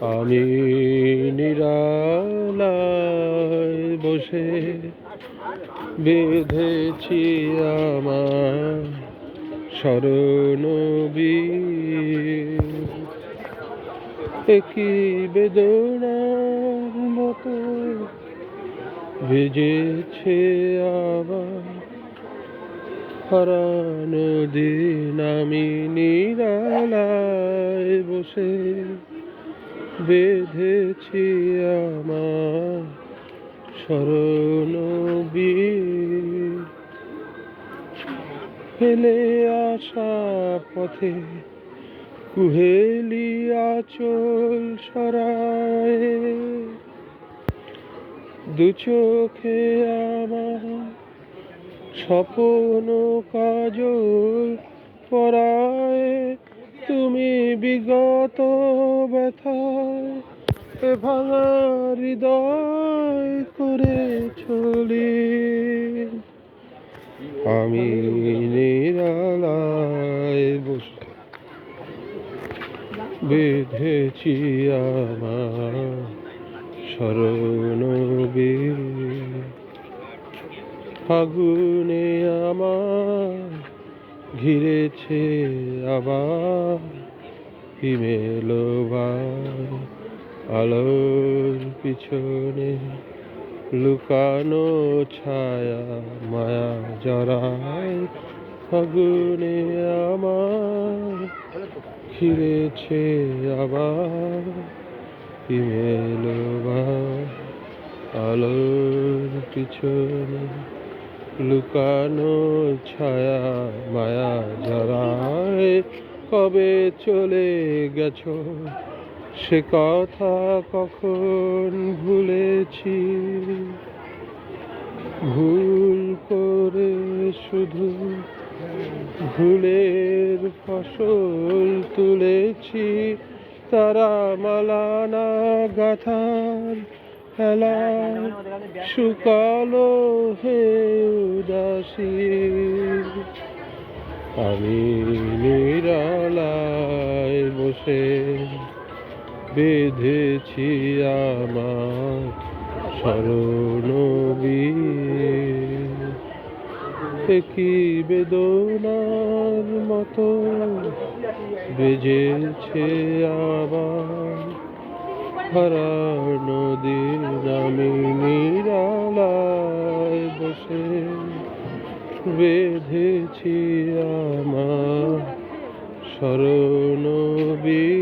আমি নিরালায় বসে বেঁধেছি আমার স্মরণ একই বেদনার মতো ভেজেছে আবার হারানো দিন আমি নিরালায় বসে বেঁধেছি আমার স্মরণ ফেলে আসা পথে কুহেলি আচল সরায়। দু চোখে আমার স্বপ্ন কাজল পরায়। তুমি বিগত ব্যথায় ভাঙা হৃদয় করে চলি। আমি নিরালায় বসে বেঁধেছি আমার স্মরণ ফাগুনে আমার ঘিরেছে আবার, হিমেল আলোর পিছনে লুকানো ছায়া, মায়া জড়ায় ফাগুনে আমার। ঘিরেছে আবার, হিমেল আলোর পিছনে লুকানো ছায়া মায়া জড়ায় কবে চলে গেছো? সে কথা কখন ভুলেছি? ভুল করে শুধু ভুলের ফসল তুলেছি। তারা মালানা গাথার খেলা শুকালো হে উদাসী। আমি নিরালায় বসে বেঁধেছি আমার স্মরণ কি বেদনার মতো বেজেছে আবার হারানো দিন আমি বেঁধেছি আমার শরণ বি